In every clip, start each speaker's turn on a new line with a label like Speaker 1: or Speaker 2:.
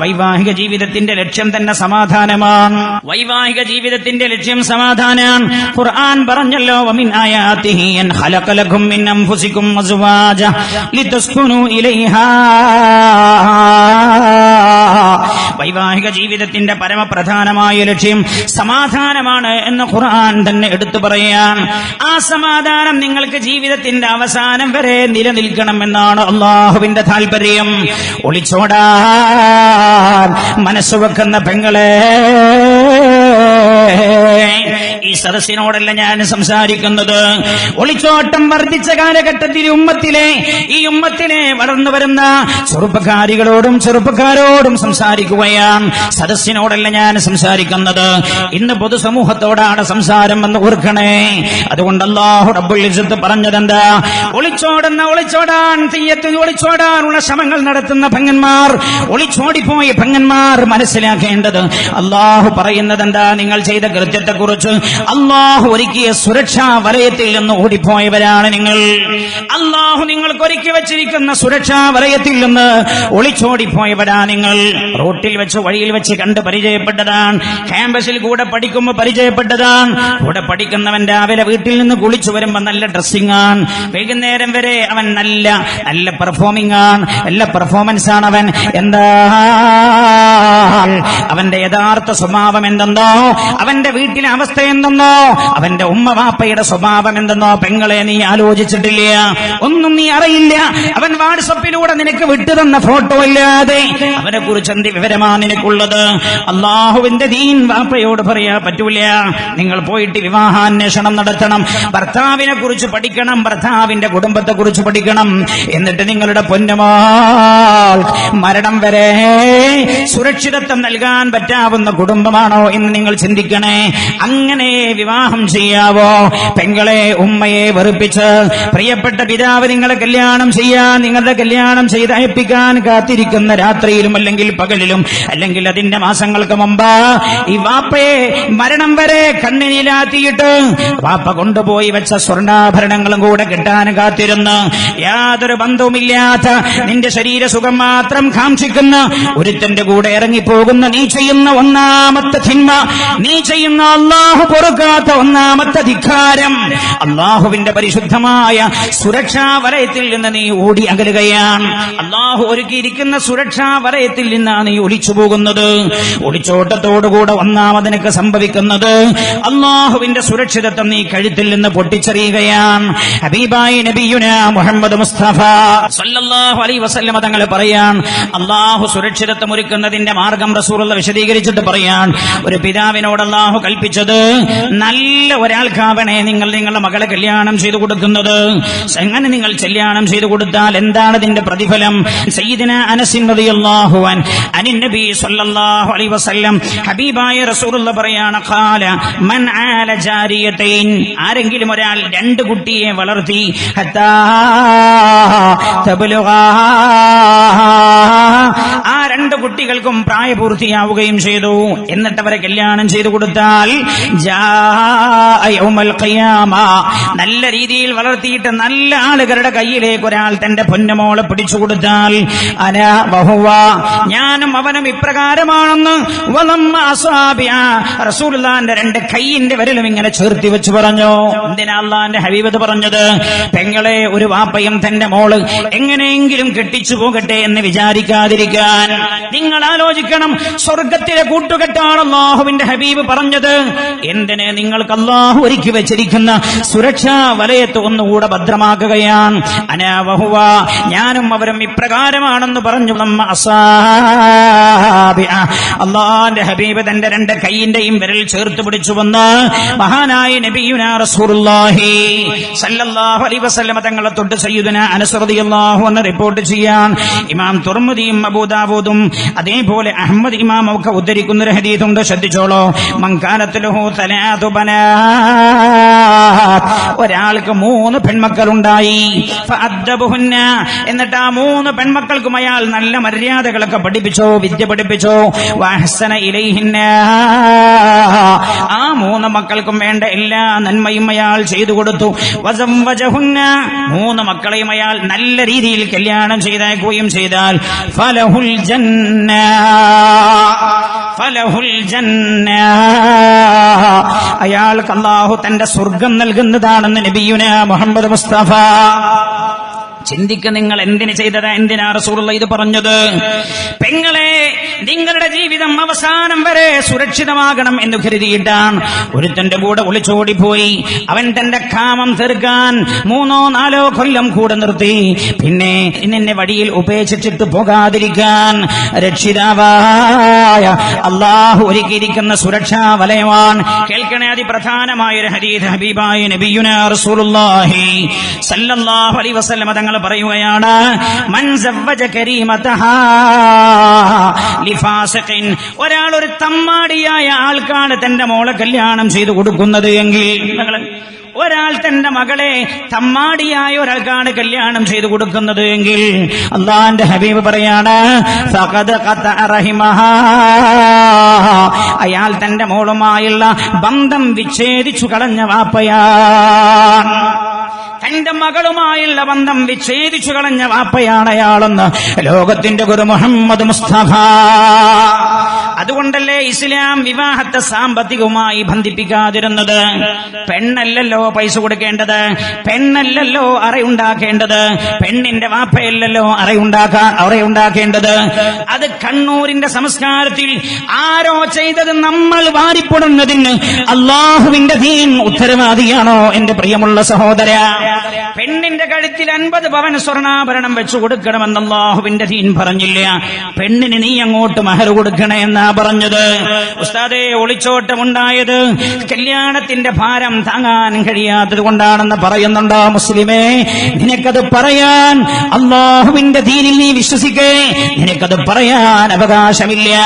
Speaker 1: വൈവാഹിക ജീവിതത്തിന്റെ ലക്ഷ്യം തന്നെ സമാധാനമാണ്. വൈവാഹിക ജീവിതത്തിന്റെ ലക്ഷ്യം സമാധാനമാണ് ഖുർആൻ പറഞ്ഞല്ലോ വമിൻ അൻ ഖലഖലകും മിൻ അൻഫുസികും അസ്വാജ ലിതസ്കുനു ഇലൈഹാ. വൈവാഹിക ജീവിതത്തിന്റെ പരമപ്രധാനമായ ലക്ഷ്യം സമാധാനമാണ് എന്ന് ഖുർആൻ തന്നെ എടുത്തു പറയാൻ. ആ സമാധാനം നിങ്ങൾക്ക് ജീവിതത്തിന്റെ അവസാനം വരെ നിലനിൽക്കണം എന്നാണ് അള്ളാഹുവിന്റെ താല്പര്യം ഒളിച്ചോടാൻ മനസ്സുവെക്കുന്ന പെങ്ങളെ ഈ സദസ്സിനോടല്ല ഞാൻ സംസാരിക്കുന്നത്. ഒളിച്ചോട്ടം വർദ്ധിച്ച കാലഘട്ടത്തിൽ ഉമ്മത്തിലെ ഈ ഉമ്മത്തിലെ വളർന്നു വരുന്ന ചെറുപ്പക്കാരികളോടും ചെറുപ്പക്കാരോടും സംസാരിക്കുകയാണ്. സദസ്സിനോടല്ല ഞാൻ സംസാരിക്കുന്നത്. ഇന്ന് പൊതുസമൂഹത്തോടാണ് സംസാരം എന്ന് ഓർക്കണേ. അതുകൊണ്ട് ഇസ്സത്ത് പറഞ്ഞതെന്താ? ഒളിച്ചോടുന്ന ഒളിച്ചോടാൻ തീയത്തിൽ ഒളിച്ചോടാനുള്ള ശ്രമങ്ങൾ നടത്തുന്ന ഭങ്ങന്മാർ ഒളിച്ചോടിപ്പോയ ഭങ്ങന്മാർ മനസ്സിലാക്കേണ്ടത്. അള്ളാഹു പറയുന്നത് എന്താ നിങ്ങൾ ചെയ്ത കൃത്യത്തെക്കുറിച്ച് അള്ളാഹു ഒരുക്കിയ സുരക്ഷാ വലയത്തിൽ നിന്ന് ഓടിപ്പോയവരാണ് നിങ്ങൾ. അള്ളാഹു നിങ്ങൾക്ക് ഒരുക്കി വെച്ചിരിക്കുന്ന സുരക്ഷാ വലയത്തിൽ നിന്ന് ഒളിച്ചോടിപ്പോയവരാ നിങ്ങൾ. റോട്ടിൽ വെച്ച് വഴിയിൽ വെച്ച് കണ്ട് പരിചയപ്പെട്ടതാണ്. ക്യാമ്പസിൽ കൂടെ പഠിക്കുമ്പോൾ പരിചയപ്പെട്ടതാണ്. കൂടെ പഠിക്കുന്നവൻ രാവിലെ വീട്ടിൽ നിന്ന് കുളിച്ചു വരുമ്പോൾ നല്ല ഡ്രസ്സിംഗ് ആണ്. വൈകുന്നേരം വരെ അവൻ നല്ല നല്ല പെർഫോമിംഗ് ആണ്. നല്ല പെർഫോമൻസ് ആണ് അവൻ. എന്താ അവന്റെ യഥാർത്ഥ സ്വഭാവം എന്തെന്നോ അവന്റെ വീട്ടിലെ അവസ്ഥ എന്തെന്നോ അവന്റെ ഉമ്മ വാപ്പയുടെ സ്വഭാവം എന്തെന്നോ പെങ്ങളെ നീ ആലോചിച്ചിട്ടില്ല. ഒന്നും നീ അറിയില്ല. അവൻ വാട്സപ്പിലൂടെ നിനക്ക് വിട്ടുതന്ന ഫോട്ടോ ഇല്ലാതെ. അവനെ കുറിച്ച് എന്ത് വിവരമാ നിനക്കുള്ളത്? അള്ളാഹുവിന്റെ ദീൻ വാപ്പയോട് പറയാ പറ്റൂല. നിങ്ങൾ പോയിട്ട് വിവാഹാന്വേഷണം നടത്തണം. ഭർത്താവിനെ കുറിച്ച് പഠിക്കണം ഭർത്താവിന്റെ കുടുംബത്തെ കുറിച്ച് പഠിക്കണം. എന്നിട്ട് നിങ്ങളുടെ പൊന്നമാൾ മരണം വരെ സുരക്ഷിതത്വം നൽകാൻ പറ്റാവുന്ന കുടുംബമാണോ എന്ന് നിങ്ങൾ ചിന്തിക്കണേ. അങ്ങനെ വിവാഹം ചെയ്യാവോ? പെങ്ങളെ ഉമ്മയെ വെറുപ്പിച്ച് പ്രിയപ്പെട്ട പിതാവ് നിങ്ങളെ കല്യാണം ചെയ്യാൻ നിങ്ങളുടെ കല്യാണം ചെയ്ത് അയപ്പിക്കാൻ കാത്തിരിക്കുന്ന രാത്രിയിലും അല്ലെങ്കിൽ പകലിലും അല്ലെങ്കിൽ അതിന്റെ മാസങ്ങൾക്ക് മുമ്പ് ഈ വാപ്പയെ മരണം വരെ കണ്ണിനിലാത്തിയിട്ട് വാപ്പ കൊണ്ടുപോയി വെച്ച സ്വർണാഭരണങ്ങളും കൂടെ കിട്ടാൻ കാത്തിരുന്ന് യാതൊരു ബന്ധവുമില്ലാത്ത നിന്റെ ശരീര സുഖം മാത്രം കാക്ഷിക്കുന്ന ഒരുത്തന്റെ കൂടെ ഇറങ്ങിപ്പോകുന്ന നീ ചെയ്യുന്ന ഒന്നാമത്തെ തിന്മ നീ ചെയ്യുന്ന അള്ളാഹു പൊറുക്കാത്ത ഒന്നാമത്തെ ധിക്കാരം അള്ളാഹുവിന്റെ പരിശുദ്ധമായ സുരക്ഷാ വലയത്തിൽ നിന്ന് നീ ഓടി അകലുകയാണ്. അള്ളാഹു ഒരുക്കിയിരിക്കുന്ന സുരക്ഷാ വലയത്തിൽ നിന്നാണ് നീ ഒളിച്ചു പോകുന്നത്. ഒളിച്ചോട്ടത്തോടുകൂടെ ഒന്നാമതിനൊക്കെ സംഭവിക്കുന്നത് അള്ളാഹുവിന്റെ സുരക്ഷിതത്വം നീ കഴുത്തിൽ നിന്ന് പൊട്ടിച്ചെറിയുകയാണ്. ഹബീബായി നബിയുന മുഹമ്മദ് മുസ്തഫ സല്ലല്ലാഹു അലൈ വസല്ലമ തങ്ങൾ പറയാൻ അള്ളാഹു സുരക്ഷിതത്വം ഒരുക്കുന്നതിന്റെ മാർഗം റസൂറുള്ള വിശദീകരിച്ചിട്ട് പറയാൻ ഒരു പിതാവിനോട് അള്ളാഹു കൽപ്പിച്ചത്. നല്ല ഒരാൾക്കാവണേ നിങ്ങൾ നിങ്ങളുടെ മകളെ കല്യാണം ചെയ്തു കൊടുക്കുന്നത്. എങ്ങനെ നിങ്ങൾ കല്യാണം ചെയ്തു കൊടുത്താൽ എന്താണ് ഇതിന്റെ പ്രതിഫലം? സയ്യിദിന അനസിൻ റളിയല്ലാഹു അൻ അനിൻ നബി സല്ലല്ലാഹു അലൈഹി വസല്ലം ഹബീബായ റസൂലുള്ള പറയാണ് ഖാല മൻ ആല ജാരിയതൈൻ. ആരെങ്കിലും ഒരാൾ രണ്ട് കുട്ടിയെ വളർത്തി ഹത്താ തബ്ലുഗാ ആ രണ്ട് കുട്ടികൾക്കും പ്രായപൂർത്തിയാവുകയും ചെയ്തു. എന്നിട്ട് അവരെ കല്യാണം ചെയ്തു കൊടുത്താൽ നല്ല രീതിയിൽ വളർത്തിയിട്ട് നല്ല ആളുകളുടെ കയ്യിലേക്ക് ഒരാൾ തന്റെ പൊന്നുമോളെ പിടിച്ചു കൊടുത്താൽ അന ബഹുവ ഞാനും അവനും ഇപ്രകാരമാണെന്ന് റസൂലുള്ളാന്റെ രണ്ട് കൈയിന്റെ വിരലും ഇങ്ങനെ ചേർത്തി വെച്ച് പറഞ്ഞു. എന്തിനാ അള്ളാന്റെ ഹബീബത് പറഞ്ഞത്? പെങ്ങളെ ഒരു വാപ്പയും തന്റെ മോൾ എങ്ങനെയെങ്കിലും കെട്ടിച്ചു പോകട്ടെ എന്ന് വിചാരിക്കാതിരിക്കാൻ നിങ്ങൾ ആലോചിക്കണം. സ്വർഗത്തിലെ കൂട്ടുകെട്ടാണ് അള്ളാഹുവിന്റെ ഹബീബ് പറഞ്ഞത്. എന്തിനെ നിങ്ങൾക്ക് അള്ളാഹു ഒരുക്കി വെച്ചിരിക്കുന്ന സുരക്ഷാ വലയത്ത് ഒന്നുകൂടെ ഭദ്രമാക്കുകയാണ്. അനാവഹുവ ഞാനും അവരും ഇപ്രകാരമാണെന്ന് പറഞ്ഞു നമ്മ. അള്ളാന്റെ ഹബീബ് തന്റെ രണ്ട് കൈയിന്റെയും വിരൽ ചേർത്ത് പിടിച്ചു വന്ന് മഹാനായ നബിയുന റസൂലുള്ളാഹി സല്ലല്ലാഹു അലൈഹി വസല്ലമ തങ്ങളെ തൊട്ട് സയ്യിദുന അനസ് റളിയല്ലാഹു എന്ന് റിപ്പോർട്ട് ചെയ്യാൻ ഇമാം തുർമുദിയും അബൂദാവൂദും അതേപോലെ അഹമ്മദ് ഇമാം ഒക്കെ ഉദ്ധരിക്കുന്ന ഒരു ഹദീസുണ്ട് ശ്രദ്ധിച്ചോളോ. മങ്കാനത്തിലഹു തലാതു ഒരാൾക്ക് മൂന്ന് പെൺമക്കളുണ്ടായി. എന്നിട്ട് ആ മൂന്ന് പെൺമക്കൾക്കും അയാൾ നല്ല മര്യാദകളൊക്കെ പഠിപ്പിച്ചോ വിദ്യ പഠിപ്പിച്ചോ. വാഹസന ഇലൈഹിന്ന. ആ മൂന്ന് മക്കൾക്കും വേണ്ട എല്ലാ നന്മയും അയാൾ ചെയ്തു കൊടുത്തു വസംവജഹുന്ന. മൂന്ന് മക്കളെയും അയാൾ നല്ല രീതിയിൽ കല്യാണം ചെയ്തയക്കുകയും ചെയ്താൽ ഫലഹുൽ ജന്ന ഫലഹുൽ ജന്ന അയാൾക്ക് അള്ളാഹു തന്റെ സ്വർഗം നൽകുന്നതാണെന്ന് നബിയുന മുഹമ്മദ് മുസ്തഫ ചിന്തിക്ക നിങ്ങൾ എന്തിന് ചെയ്തത്? എന്തിനാ റസൂറുള്ള ഇത് പറഞ്ഞത്? പെങ്ങളെ നിങ്ങളുടെ ജീവിതം അവസാനം വരെ സുരക്ഷിതമാകണം എന്ന് കരുതിയിട്ടാണ് ഒരുത്തന്റെ കൂടെ ഒളിച്ചോടിപ്പോയി. അവൻ തന്റെ കാമം തീർക്കാൻ മൂന്നോ നാലോ കൊല്ലം കൂടെ നിർത്തി. പിന്നെ നിന്നെ വഴിയിൽ ഉപേക്ഷിച്ചിട്ട് പോകാതിരിക്കാൻ രക്ഷിതാവായ അള്ളാഹു ഒരുക്കിയിരിക്കുന്ന സുരക്ഷാ വലയമാണ് കേൾക്കണേ അതിപ്രധാനമായ ഒരു ഹരീത് ഹബീബായ നബിയുന റസൂലുള്ളാഹി സല്ലല്ലാഹു അലൈഹി വസല്ലം. തങ്ങൾ പറയുകയാണ്. കരീമതഹാ. ലിഫാസിഖിൻ ഒരാൾ ഒരു തമ്മാടിയായ ആൾക്കാണ് തന്റെ മോളെ കല്യാണം ചെയ്തു കൊടുക്കുന്നത് എങ്കിൽ ഒരാൾ തന്റെ മകളെ തമ്മാടിയായ ഒരാൾക്കാണ് കല്യാണം ചെയ്തു കൊടുക്കുന്നത് എങ്കിൽ അള്ളാന്റെ ഹബീബ് പറയാണ്. അയാൾ തന്റെ മോളുമായുള്ള ബന്ധം വിച്ഛേദിച്ചു കളഞ്ഞ വാപ്പയാണ് തന്റെ മകളുമായുള്ള ബന്ധം വിച്ഛേദിച്ചു കളഞ്ഞ വാപ്പയാണ് അയാളെന്ന് ലോകത്തിന്റെ ഗുരു മുഹമ്മദ് മുസ്തഫ. അതുകൊണ്ടല്ലേ ഇസ്ലാം വിവാഹത്തെ സാമ്പത്തികവുമായി ബന്ധിപ്പിക്കാതിരുന്നത്? പെണ്ണല്ലല്ലോ പൈസ കൊടുക്കേണ്ടത്. പെണ്ണല്ലല്ലോ അറയുണ്ടാക്കേണ്ടത്. പെണ്ണിന്റെ വാപ്പയല്ലല്ലോ അറയുണ്ടാക്കാ അറയുണ്ടാക്കേണ്ടത്. അത് കണ്ണൂരിന്റെ സംസ്കാരത്തിൽ ആരോ ചെയ്തത് നമ്മൾ വാരിപ്പെടുന്നതിന് അള്ളാഹുവിന്റെ ദീൻ ഉത്തരവാദിയാണോ എന്റെ പ്രിയമുള്ള സഹോദര? പെണ്ണിന്റെ കഴുത്തിൽ അൻപത് പവൻ സ്വർണാഭരണം വെച്ചു കൊടുക്കണമെന്ന് അള്ളാഹുവിന്റെ ദീൻ പറഞ്ഞില്ല. പെണ്ണിന് നീ അങ്ങോട്ട് മഹർ കൊടുക്കണേ പറഞ്ഞത്? ഉസ്താദെ ഒളിച്ചോട്ടമുണ്ടായത് കല്യാണത്തിന്റെ ഭാരം താങ്ങാൻ കഴിയാത്തത് കൊണ്ടാണെന്ന് പറയുന്നുണ്ടോ മുസ്ലിമേ? നിനക്കത് പറയാൻ അള്ളാഹുവിന്റെ ദീനിൽ നീ വിശ്വസിക്കേ. നിനക്കത് പറയാൻ അവകാശമില്ല.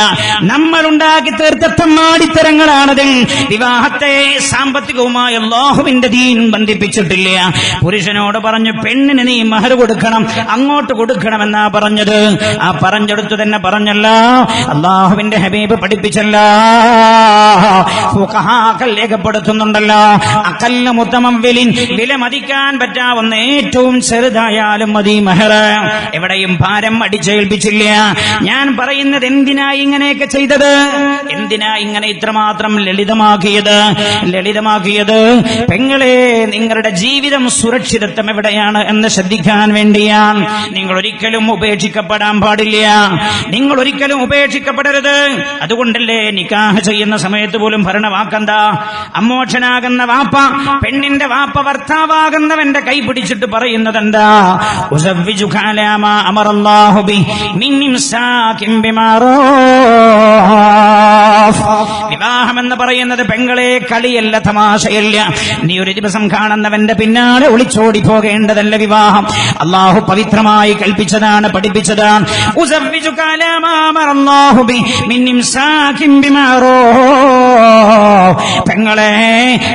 Speaker 1: നമ്മൾ ഉണ്ടാക്കി തീർത്ത തമ്മാടിത്തരങ്ങളാണതിൽ. വിവാഹത്തെ സാമ്പത്തികവുമായി അള്ളാഹുവിന്റെ ദീൻ ബന്ധിപ്പിച്ചിട്ടില്ല. പുരുഷനോട് പറഞ്ഞു പെണ്ണിന് നീ മഹർ കൊടുക്കണം അങ്ങോട്ട് കൊടുക്കണമെന്നാ പറഞ്ഞത്. ആ പറഞ്ഞെടുത്തു തന്നെ പറഞ്ഞല്ല. അള്ളാഹുവിന്റെ ഹബീബ് പഠിപ്പിച്ചല്ലോ. രേഖപ്പെടുത്തുന്നുണ്ടല്ലോ. അക്കല്ല മുത്തമം വിലിൻ വില മതിക്കാൻ പറ്റാവുന്ന ഏറ്റവും ചെറുതായാലും മതി മെഹർ എവിടെയും ഭാരം അടിച്ചേൽപ്പിച്ചില്ല. ഞാൻ പറയുന്നത് എന്തിനാ ഇങ്ങനെയൊക്കെ ചെയ്തത്? എന്തിനാ ഇങ്ങനെ ഇത്രമാത്രം ലളിതമാക്കിയത്? ലളിതമാക്കിയത് പെങ്ങളെ നിങ്ങളുടെ ജീവിതം സുരക്ഷിതത്വം എവിടെയാണ് എന്ന് ശ്രദ്ധിക്കാൻ വേണ്ടിയാണ്. നിങ്ങൾ ഒരിക്കലും ഉപേക്ഷിക്കപ്പെടാൻ പാടില്ല. നിങ്ങൾ ഒരിക്കലും ഉപേക്ഷിക്കപ്പെടരുത്. അതുകൊണ്ടല്ലേ നിക്കാഹ് ചെയ്യുന്ന സമയത്ത് പോലും ഭരണ വാക്കെന്താ അമ്മോക്ഷനാകുന്ന വാപ്പ പെണ്ണിന്റെ വാപ്പ ഭർത്താവാകുന്നവന്റെ കൈ പിടിച്ചിട്ട് പറയുന്നത് എന്താ അമറല്ലാഹു വിവാഹം എന്ന് പറയുന്നത് പെങ്ങളെ കളിയല്ല തമാശയല്ല. നീ ഒരു ദിവസം കാണുന്നവന്റെ പിന്നാലെ ഒളിച്ചോടി പോകേണ്ടതല്ല വിവാഹം. അള്ളാഹു പവിത്രമായി കൽപ്പിച്ചതാണ് പഠിപ്പിച്ചതാണ്. പെങ്ങളെ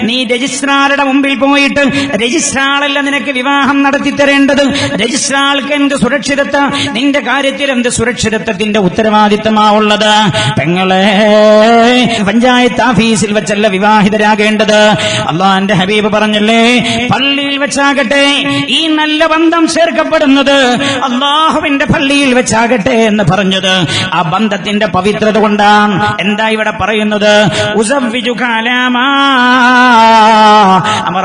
Speaker 1: നീ രജിസ്ട്രാറുടെ മുമ്പിൽ പോയിട്ട് രജിസ്ട്രാളല്ല നിനക്ക് വിവാഹം നടത്തി തരേണ്ടത് രജിസ്ട്രാൾക്ക് എന്ത് സുരക്ഷിതത്വ? നിന്റെ കാര്യത്തിൽ എന്ത് സുരക്ഷിതത്വത്തിന്റെ ഉത്തരവാദിത്തമാ ഉള്ളത്? പെങ്ങളെ പഞ്ചായത്ത് ഓഫീസിൽ വെച്ചല്ല വിവാഹിതരാകേണ്ടത്. അള്ളാന്റെ ഹബീബ് പറഞ്ഞല്ലേ പള്ളിയിൽ വെച്ചാകട്ടെ ഈ നല്ല ബന്ധം ചേർക്കപ്പെടുന്നത് അള്ളാഹുവിന്റെ പള്ളിയിൽ വെച്ചാകട്ടെ എന്ന് പറഞ്ഞത്. ആ ബന്ധത്തിന്റെ പവിത്രത കൊണ്ടാണ്. എന്താ ഇവിടെ പറയുന്നത്? അമർ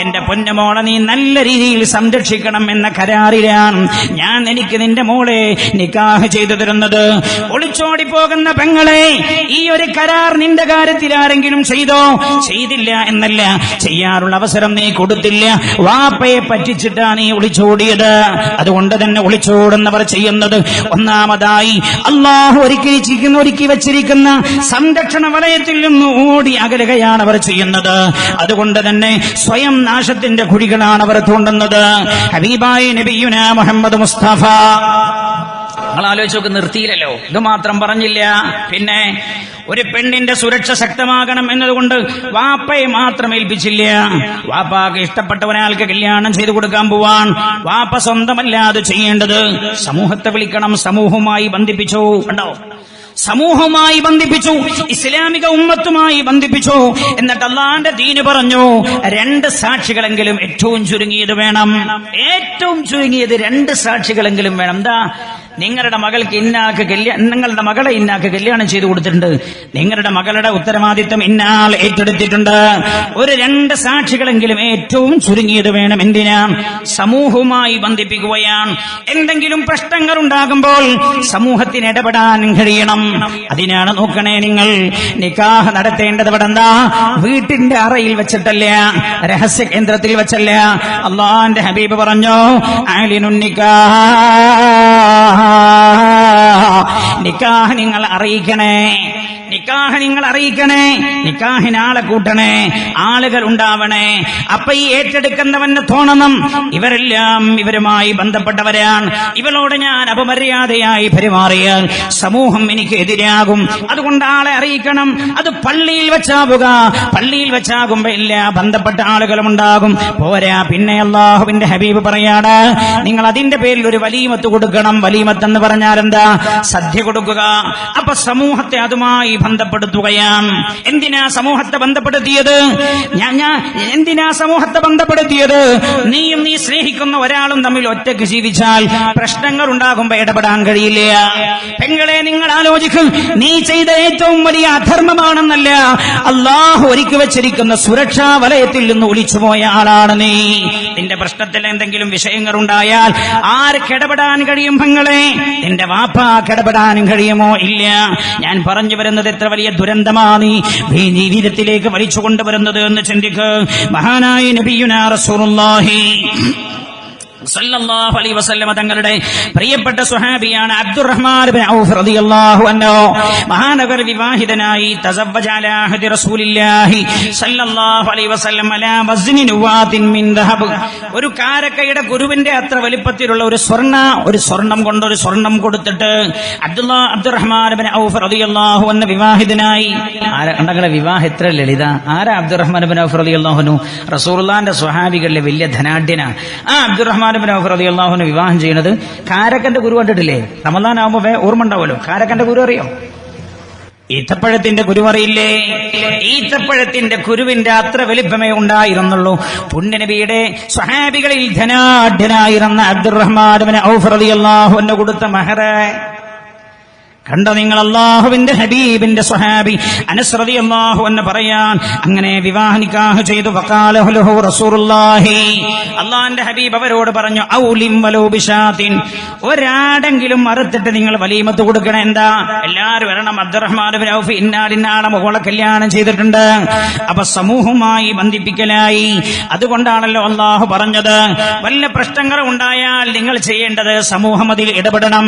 Speaker 1: എന്റെ പൊന്നമോളെ നീ നല്ല രീതിയിൽ സംരക്ഷിക്കണം എന്ന കരാറിലാണ്. ഞാൻ എനിക്ക് നിന്റെ മോളെ നിക്കാഹ് ചെയ്തു തരുന്നത്. ഒളിച്ചോടി പോകുന്ന പെങ്ങളെ ഈ ഒരു കരാർ നിന്റെ കാര്യത്തിൽ ആരെങ്കിലും ചെയ്തോ? ചെയ്തില്ല എന്നല്ല ചെയ്യാറുള്ള അവസരം നീ കൊടുത്തില്ല. വാപ്പയെ പറ്റിച്ചിട്ടാ നീ ഒളിച്ചോടിയത്. അതുകൊണ്ട് തന്നെ ഒളിച്ചോടുന്നവർ ചെയ്യുന്നത് ഒന്നാമതായി അള്ളാഹു ഒരുക്കി വെച്ചിരിക്കുന്ന ഒരുക്കി വെച്ചിരിക്കുന്ന സംരക്ഷണ വലയത്തിൽ നിന്ന് ഓടി അകലുകയാണ് അവർ ചെയ്യുന്നത്. അതുകൊണ്ട് തന്നെ സ്വയം നാശത്തിന്റെ കുഴികളാണ് അവർ തോണ്ടുന്നത്. ഹബീബായി നബിയുന മുഹമ്മദ് മുസ്തഫ. നിങ്ങൾ ആലോചിച്ച് നോക്ക് നിർത്തിയില്ലല്ലോ. ഇത് മാത്രം പറഞ്ഞില്ല. പിന്നെ ഒരു പെണ്ണിന്റെ സുരക്ഷ ശക്തമാകണം എന്നതുകൊണ്ട് വാപ്പയെ മാത്രം ഏൽപ്പിച്ചില്ല. വാപ്പാക്ക് ഇഷ്ടപ്പെട്ടവനാൾക്ക് കല്യാണം ചെയ്തു കൊടുക്കാൻ പോവാൻ വാപ്പ സ്വന്തമല്ലാതെ ചെയ്യേണ്ടത്. സമൂഹത്തെ വിളിക്കണം സമൂഹവുമായി ബന്ധിപ്പിച്ചു. കണ്ടോ? സമൂഹവുമായി ബന്ധിപ്പിച്ചു ഇസ്ലാമിക ഉമ്മത്തുമായി ബന്ധിപ്പിച്ചു. എന്നിട്ട് അള്ളാന്റെ ദീന് പറഞ്ഞു രണ്ട് സാക്ഷികളെങ്കിലും ഏറ്റവും ചുരുങ്ങിയത് വേണം. ഏറ്റവും ചുരുങ്ങിയത് രണ്ട് സാക്ഷികളെങ്കിലും വേണം. എന്താ? നിങ്ങളുടെ മകൾക്ക് ഇന്നാക്ക് കല്യാണം നിങ്ങളുടെ മകളെ ഇന്നാക്ക് കല്യാണം ചെയ്തു കൊടുത്തിട്ടുണ്ട്. നിങ്ങളുടെ മകളുടെ ഉത്തരവാദിത്വം ഇന്നാൾ ഏറ്റെടുത്തിട്ടുണ്ട്. ഒരു രണ്ട് സാക്ഷികളെങ്കിലും ഏറ്റവും ചുരുങ്ങിയത് വേണം. എന്തിനാ? സമൂഹവുമായി ബന്ധിപ്പിക്കുകയാണ്. എന്തെങ്കിലും പ്രശ്നങ്ങൾ ഉണ്ടാകുമ്പോൾ സമൂഹത്തിന് ഇടപെടാൻ കഴിയണം. അതിനാണ് നോക്കണേ നിങ്ങൾ. നിക്കാഹ് നടത്തേണ്ടത് ഇവിടെ എന്താ? വീട്ടിന്റെ അറയിൽ വെച്ചിട്ടല്ല. രഹസ്യ കേന്ദ്രത്തിൽ വെച്ചല്ല. അള്ളാന്റെ ഹബീബ് പറഞ്ഞു ആലിനുന്നിക്കാ നിക്കാഹ് നിങ്ങൾ അറിയിക്കണേ നിക്കാഹ് നിങ്ങൾ അറിയിക്കണേ. നിക്കാഹിന് ആളെ കൂട്ടണേ. ആളുകൾ ഉണ്ടാവണേ. അപ്പൊ ഈ ഏറ്റെടുക്കുന്നവന് തോന്നണം. ഇവരെല്ലാം ഇവരുമായി ബന്ധപ്പെട്ടവരാണ്. ഇവളോട് ഞാൻ അപമര്യാദയായി പെരുമാറിയാൽ സമൂഹം എനിക്ക് എതിരാകും. അതുകൊണ്ട് ആളെ അറിയിക്കണം. അത് പള്ളിയിൽ വെച്ചാവുക. പള്ളിയിൽ വെച്ചാകുമ്പോ ഇല്ല ബന്ധപ്പെട്ട ആളുകളും ഉണ്ടാകും. പോരാ പിന്നെ അള്ളാഹുവിന്റെ ഹബീബ് പറയാണ് നിങ്ങൾ അതിന്റെ പേരിൽ ഒരു വലീമത്ത് കൊടുക്കണം. വലീമത്ത് എന്ന് പറഞ്ഞാൽ എന്താ സദ്യ കൊടുക്കുക. അപ്പൊ സമൂഹത്തെ അതുമായി ബന്ധപ്പെടുത്തുകയാണ്. എന്തിനാ സമൂഹത്തെ ബന്ധപ്പെടുത്തിയത്? ഞാൻ എന്തിനാ സമൂഹത്തെ ബന്ധപ്പെടുത്തിയത്? നീയും നീ സ്നേഹിക്കുന്ന ഒരാളും തമ്മിൽ ഒറ്റയ്ക്ക് ജീവിച്ചാൽ പ്രശ്നങ്ങൾ ഉണ്ടാകുമ്പോ ഇടപെടാൻ കഴിയില്ല. പെങ്ങളെ നിങ്ങൾ ആലോചിക്കും. നീ ചെയ്ത ഏറ്റവും വലിയ അധർമ്മമാണെന്നല്ല. അള്ളാഹു ഒരുക്കി വെച്ചിരിക്കുന്ന സുരക്ഷാ വലയത്തിൽ നിന്ന് ഒളിച്ചുപോയ ആളാണ് നീ. നിന്റെ പ്രശ്നത്തിൽ എന്തെങ്കിലും വിഷയങ്ങൾ ഉണ്ടായാൽ ആർക്ക് ഇടപെടാൻ കഴിയും പെങ്ങളെ? നിന്റെ വാപ്പ കിടപെടാനും കഴിയുമോ? ഇല്ല. ഞാൻ പറഞ്ഞു വരുന്നത് എത്ര വലിയ ദുരന്തമാണ് ഈ ജീവിതത്തിലേക്ക് വലിച്ചു കൊണ്ടുവരുന്നത് എന്ന് ചിന്തിക്കുക മഹാനായ നബിയുനാ വസല്ലമ തങ്ങളുടെ പ്രിയപ്പെട്ട സുഹാബിയാണ് അബ്ദുറഹ്മാൻ മഹാനഗർ വിവാഹിതനായി ഒരു കാരക്കയുടെ ഗുരുവിന്റെ അത്ര വലിപ്പത്തിലുള്ള ഒരു സ്വർണ ഒരു സ്വർണം കൊണ്ട് ഒരു സ്വർണം കൊടുത്തിട്ട് അബ്ദുല്ലാ അബ്ദുറഹ്മാൻ ഔഫ് അൻഹു വിവാഹിതനായി. ആരാ വിവാഹം എത്ര ലളിത? ആരാ അബ്ദുറഹ്മാൻ ബിൻ ഔഫ് സ്വഹാബികളിലെ വലിയ ധനാഢ്യനാണ് ആ അബ്ദുറഹ്മാൻ ബിൻ ഔഫ് റളിയല്ലാഹുവിനെ വിവാഹം ചെയ്യുന്നത് കാരക്കന്റെ ഗുരു കണ്ടിട്ടില്ലേ? റമദാൻ ആകുമ്പോ വേ- ഓർമ്മ ഉണ്ടാവുമല്ലോ കാരക്കന്റെ ഗുരു അറിയോ? ഈത്തപ്പഴത്തിന്റെ കുരുവറിയില്ലേ ഈത്തപ്പഴത്തിന്റെ കുരുവിന്റെ അത്ര വലിപ്പമേ ഉണ്ടായിരുന്നുള്ളൂ. പുണ്യനബിയുടെ സ്വഹാബികളിൽ ധനാഢ്യനായിരുന്ന അബ്ദുറഹ്മാൻ ഔഫ് റളിയല്ലാഹു അൻഹു കൊടുത്ത മഹറ കണ്ട നിങ്ങൾ അള്ളാഹുവിന്റെ ഹബീബിന്റെ സ്വഹാബി? അനുസൃതി അള്ളാഹു എന്ന് പറയാൻ അങ്ങനെ വിവാഹ നിക്കാഹ് ചെയ്തു. അള്ളാഹിന്റെ ഹബീബ് അവരോട് പറഞ്ഞു ഔലിം ഒരാടെങ്കിലും മറുത്തിട്ട് നിങ്ങൾ വലീമത്ത് കൊടുക്കണം എന്താ? എല്ലാരും വരണം. അബ്ദുറഹ്മാൻ ഇന്നാലിന്നാളെ മുകളെ കല്യാണം ചെയ്തിട്ടുണ്ട്. അപ്പൊ സമൂഹമായി ബന്ധിപ്പിക്കലായി. അതുകൊണ്ടാണല്ലോ അള്ളാഹു പറഞ്ഞത് വല്ല പ്രശ്നങ്ങൾ ഉണ്ടായാൽ നിങ്ങൾ ചെയ്യേണ്ടത് സമൂഹം അതിൽ ഇടപെടണം.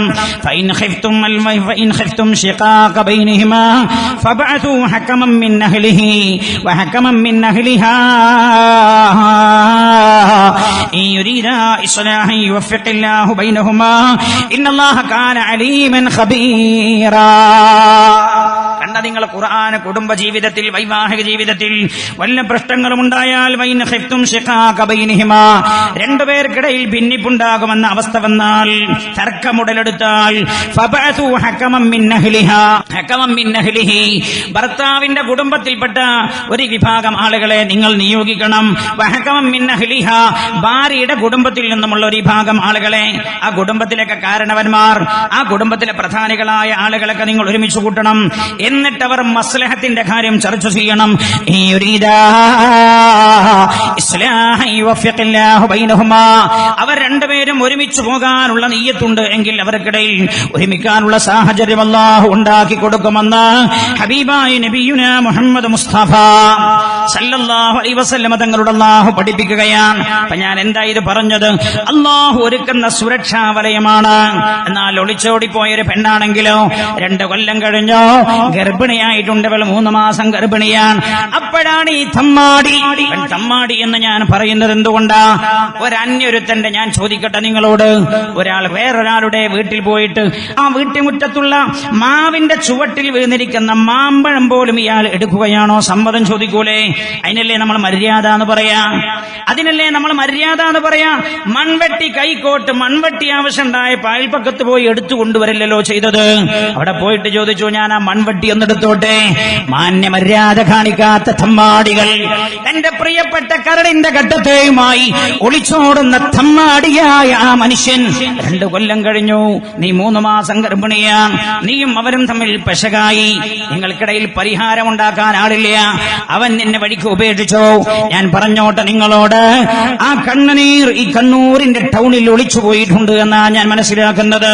Speaker 1: فإن خفتم شقاق بينهما فابعثوا حكما من أهله وحكما من أهلها. إن يريدا إصلاحا يوفق الله بينهما. إن الله كان عليما خبيرا. കണ്ട നിങ്ങൾ ഖുർആൻ കുടുംബ ജീവിതത്തിൽ വൈവാഹിക ജീവിതത്തിൽ വല്ല പ്രശ്നങ്ങളും ഉണ്ടായാൽ രണ്ടുപേർക്കിടയിൽ ഭിന്നിപ്പുണ്ടാകുമെന്ന അവസ്ഥ വന്നാൽ തർക്കമുടലെടുത്താൽ ഭർത്താവിന്റെ കുടുംബത്തിൽപ്പെട്ട ഒരു വിഭാഗം ആളുകളെ നിങ്ങൾ നിയോഗിക്കണം. ഭാര്യയുടെ കുടുംബത്തിൽ നിന്നുമുള്ള ഒരു വിഭാഗം ആളുകളെ. ആ കുടുംബത്തിലൊക്കെ കാരണവന്മാർ ആ കുടുംബത്തിലെ പ്രധാനികളായ ആളുകളൊക്കെ നിങ്ങൾ ഒരുമിച്ച് കൂട്ടണം. എന്നിട്ട് അവർ മസ്ലഹത്തിന്റെ കാര്യം ചർച്ച ചെയ്യണം. അവർ രണ്ടുപേരും ഒരുമിച്ച് പോകാനുള്ള നെയ്യത്തുണ്ട് എങ്കിൽ അവർക്കിടയിൽ ഒരുമിക്കാനുള്ള സാഹചര്യം അല്ലാഹു ഉണ്ടാക്കി കൊടുക്കുമെന്ന് ഹബീബായി നബിയുന മുഹമ്മദ് മുസ്തഫ സല്ലല്ലാഹു അലൈഹി വസല്ലമ തങ്ങളുടെ അള്ളാഹു പഠിപ്പിക്കുകയാണ്. അപ്പൊ ഞാൻ എന്താ ഇത് പറഞ്ഞത്? അള്ളാഹു ഒരുക്കുന്ന സുരക്ഷാ വലയമാണ്. എന്നാൽ ഒളിച്ചോടിപ്പോയ ഒരു പെണ്ണാണെങ്കിലോ രണ്ട് കൊല്ലം കഴിഞ്ഞോ ഗർഭിണിയായിട്ടുണ്ട് അവൾ മൂന്ന് മാസം ഗർഭിണിയാണ്. അപ്പോഴാണ് ഈ തമ്മാടി. തമ്മാടി എന്ന് ഞാൻ പറയുന്നത് എന്തുകൊണ്ടാ? ഒരന്യൊരുത്തന്റെ ഞാൻ ചോദിക്കട്ടെ നിങ്ങളോട്? ഒരാൾ വേറൊരാളുടെ വീട്ടിൽ പോയിട്ട് ആ വീട്ടുമുറ്റത്തുള്ള മാവിന്റെ ചുവട്ടിൽ വീണിരിക്കുന്ന മാമ്പഴം പോലും ഇയാൾ എടുക്കുകയാണോ? സമ്മതം ചോദിക്കൂലേ? അതിനല്ലേ നമ്മൾ മര്യാദ എന്ന് പറയാ? അതിനല്ലേ നമ്മൾ മര്യാദ എന്ന് പറയാ? മൺവെട്ടി കൈക്കോട്ട് മൺവെട്ടി ആവശ്യമുണ്ടായ പായൽപ്പക്കത്ത് പോയി എടുത്തു കൊണ്ടുവരില്ലല്ലോ ചെയ്തത്. അവിടെ പോയിട്ട് ചോദിച്ചു ഞാൻ ആ മൺവെട്ടി ഒന്നെടുത്തോട്ടെ മാന്യ മര്യാദ കാണിക്കാത്ത തമ്മാടികൾ. എന്റെ പ്രിയപ്പെട്ട കരടിന്റെ ഘട്ടത്തെയുമായി ഒളിച്ചോടുന്ന തമ്മാടിയായ ആ മനുഷ്യൻ രണ്ടു കൊല്ലം കഴിഞ്ഞു. നീ മൂന്ന് മാസം ഗർഭിണിയാ. നീയും അവരും തമ്മിൽ പെശകായി. നിങ്ങൾക്കിടയിൽ പരിഹാരം ഉണ്ടാക്കാൻ ആളില്ല. അവൻ നിന്നെ വഴിക്ക് ഉപേക്ഷിച്ചോ? ഞാൻ പറഞ്ഞോട്ടെ നിങ്ങളോട്. ആ കണ്ണുനീർ ഈ കണ്ണൂരിന്റെ ടൗണിൽ ഒളിച്ചു പോയിട്ടുണ്ട് എന്നാ ഞാൻ മനസ്സിലാക്കുന്നത്.